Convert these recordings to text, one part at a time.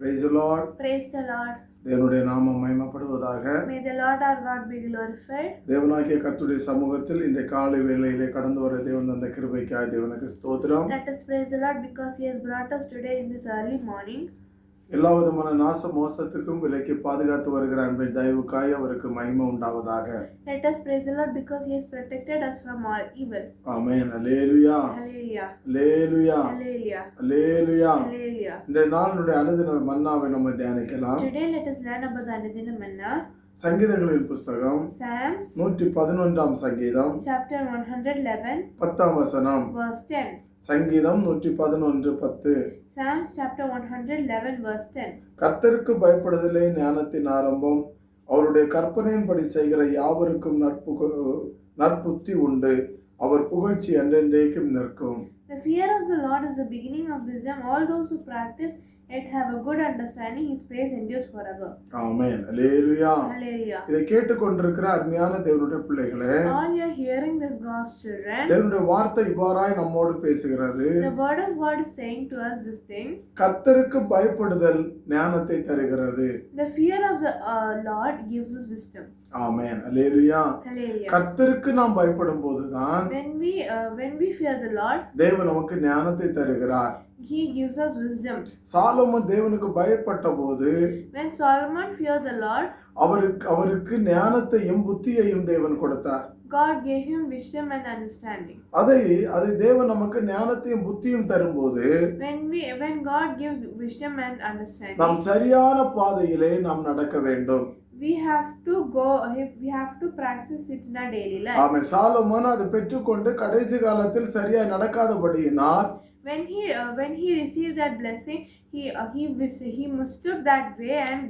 Praise lord Praise the Lord. தேவனுடைய நாமம் மகிமைப்படுவதாக May the Lord our God be glorified. தேவனாகிய கர்த்தருடைய சமூகத்தில் இன்றைய காலை வேளையிலே கடந்து வர தேவன் தந்த கிருபைக்காய் தேவனுக்கு ஸ்தோத்திரம் Let us praise the Lord because He has brought us today in this early morning. எல்லா விதமான நாச மோசத்துக்கும் விலைக்கு பாதுகாத்து வருகிற அன்பின் தயவுக்காய் அவருக்கு மகிமை உண்டாவதாக Let us praise the Lord because He has protected us from all evil. அல்லேலுயா Hallelujah. அல்லேலுயா Hallelujah. அல்லேலுயா Hallelujah. இந்த அனுதின மன்னாவை நம்ம தியானிக்கலாம் Today let us learn about the Anadina Manna. சங்கீதங்களின் புஸ்தகம் நூற்றி பதினொன்றாம் சங்கீதம் chapter 111 பத்தாம் வசனம் verse 10. சங்கீதம் நூற்றி பதினொன்று பத்து Psalms chapter 111 verse 10. கர்த்தருக்கு பயப்படுதலே ஞானத்தின் ஆரம்பம் அவருடைய கற்பனையின்படி செய்கிற யாவருக்கும் நற்பு நற்புத்தி உண்டு அவர் புகழ்ச்சி என்றென்றைக்கும் நிற்கும் The fear of the Lord is the beginning of wisdom. All those who practice it have a good understanding. His praise endures forever. ஆமென் அல்லேலுயா Hallelujah. இதை கேட்டுக்கொண்டிருக்கிற அருமையான தேவனுடைய பிள்ளைகளே All you are hearing this God's children. தேவனுடைய வார்த்தை இவ்வாறாய் நம்மோடு பேசுகிறது The word of God is saying to us this thing. கர்த்தருக்கு பயப்படுதல் ஞானத்தை தருகிறது The fear of the uh, Lord gives us wisdom. ஆமென் அல்லேலுயா Hallelujah. கர்த்தருக்கு நாம் பயப்படும் போதுதான் When we uh, when we fear the Lord, தேவன் நமக்கு ஞானத்தை தருகிறார் He gives us wisdom. Solomon தேவனுக்கு பயப்பட்ட போது When Solomon feared the Lord, அவருக்கு அவருக்கு ஞானத்தையும் புத்தியையும் தேவன் கொடுத்தார் God gave him wisdom and understanding. அதை அதை தேவன் நமக்கு ஞானத்தையும் புத்தியும் தரும்போது When we when God gives wisdom and நாம் understanding, சரியான பாதையிலே நாம் நடக்க வேண்டும் we have to go. We have to practice it in our daily life. ஆமை சாலமன் அதை பெற்றுக்கொண்டு கடைசி காலத்தில் சரியாய் நடக்காதபடியினால் when he uh, when he received that blessing he uh, he he mistook that way and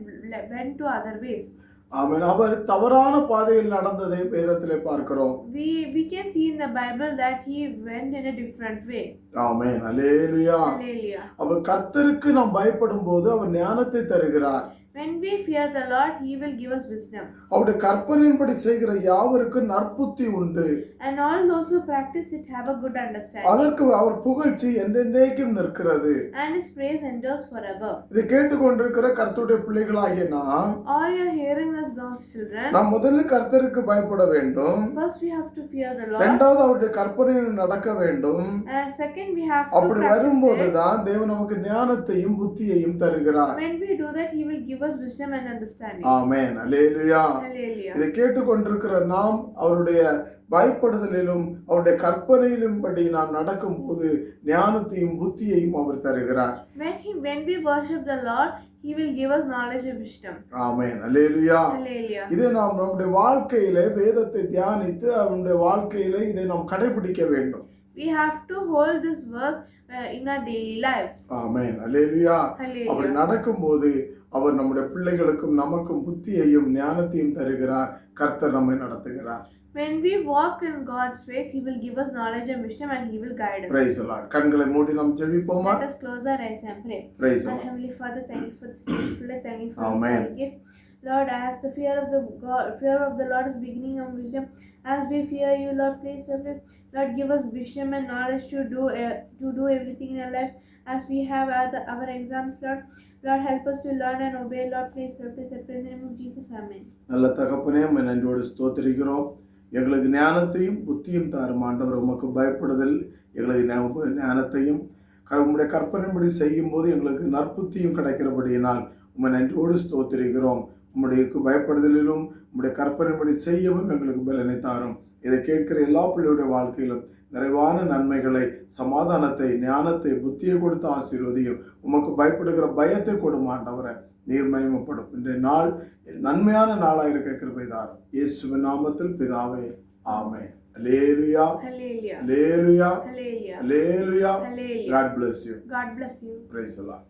went to other ways ஆமென் அவர் தவறான பாதையில் நடந்ததை வேதத்திலே பார்க்கிறோம் we we can see in the bible that he went in a different way ஆமென் அல்லேலுயா hallelujah அவர் கர்த்தருக்கு நாம் பயப்படும் போது அவர் ஞானத்தை தருகிறார் when we fear the lord he will give us wisdom அவருடைய கற்பனையின்படி செய்கிற யாவருக்கும் நற்புத்தி உண்டு and all those who practice it have a good understanding அதற்கு அவர் புகழ்ச்சி என்றென்றைக்கும் நிற்கிறது and his praise endures forever இதை கேட்டுக்கொண்டிருக்கிற கர்த்தருடைய பிள்ளைகளாகிய நாம் all you're hearing is god's children நாம் முதல்ல கர்த்தருக்கு பயப்பட வேண்டும் first we have to fear the lord இரண்டாவது அவருடைய கற்பனையில் நடக்க வேண்டும் and second we have to அப்படி it. வரும்போதுதான் தேவன் நமக்கு ஞானத்தையும் புத்தியையும் தருகிறார் when we do that he will give us wisdom and understanding. ஆமென். அல்லேலுயா. hallelujah இதை கேட்டுக்கொண்டிருக்கிற நாம் அவருடைய பயப்படுதலிலும் அவருடைய கற்பனையிலும்படி நாம் நடக்கும்போது ஞானத்தையும் புத்தியையும் அவர் தருகிறார். When he when we worship the Lord, He will give us knowledge and wisdom. ஆமென். அல்லேலுயா. Hallelujah. இதை நாம் நம்முடைய வாழ்க்கையில வேதத்தை தியானித்து அவனுடைய வாழ்க்கையில இதை நாம் கடைபிடிக்க வேண்டும். We have to hold this verse uh. ஆமென் அல்லேலுயா அப்படி. நடக்கும்போது அவர் நம்முடைய பிள்ளைகளுக்கும் நமக்கும் புத்தியையும் ஞானத்தையும் தருகிறார் கர்த்தர் நம்மை நடத்துகிறார் When we walk in God's ways, He will give us knowledge and wisdom and He will guide us. Praise கண்களை மூடி நாம் ஜெபிப்போமா Let us close our eyes and pray. Praise Our Heavenly Father, thank you for this beautiful day. Thank you for this gift. Lord, as the fear of the God, fear of the Lord is beginning of wisdom. As we fear you, Lord, please, Lord, Lord, give us wisdom and knowledge to do uh, to do everything in our lives. As we have other, our exams, Lord, Lord, help us to learn and obey. Lord, please, Lord, please, help in the name of Jesus, Amen. நல்ல தகப்பனே உம்மை நன்றியோடு ஸ்தோத்திரிக்கிறோம் எங்களுக்கு ஞானத்தையும் புத்தியும் தாரும் ஆண்டவர் உமக்கு பயப்படுதல் எங்களுக்கு ஞானத்தையும் உங்களுடைய கற்பனைப்படி செய்யும் போது எங்களுக்கு நற்புத்தியும் கிடைக்கிறபடியினால் உம்மை நன்றியோடு ஸ்தோத்திரிக்கிறோம் உம்முடைய பயப்படுதலிலும் உம்முடைய கற்பனைப்படி செய்யவும் எங்களுக்கு பலனை தாரும். இதை கேட்கிற எல்லா பிள்ளையுடைய வாழ்க்கையிலும் நிறைவான நன்மைகளை சமாதானத்தை ஞானத்தை புத்தியை கொடுத்து ஆசீர்வதியும் உமக்கு பயப்படுகிற பயத்தை கொடுமா ஆண்டவரை. நீர் மகிமைப்படும். இன்றைய நாள் நன்மையான நாளாக இருக்க கிருபைதார் இயேசுவின் நாமத்தில் பிதாவே ஆமே Hallelujah. Hallelujah. Alleluia Hallelujah. God bless you. God bless you. praise the Lord.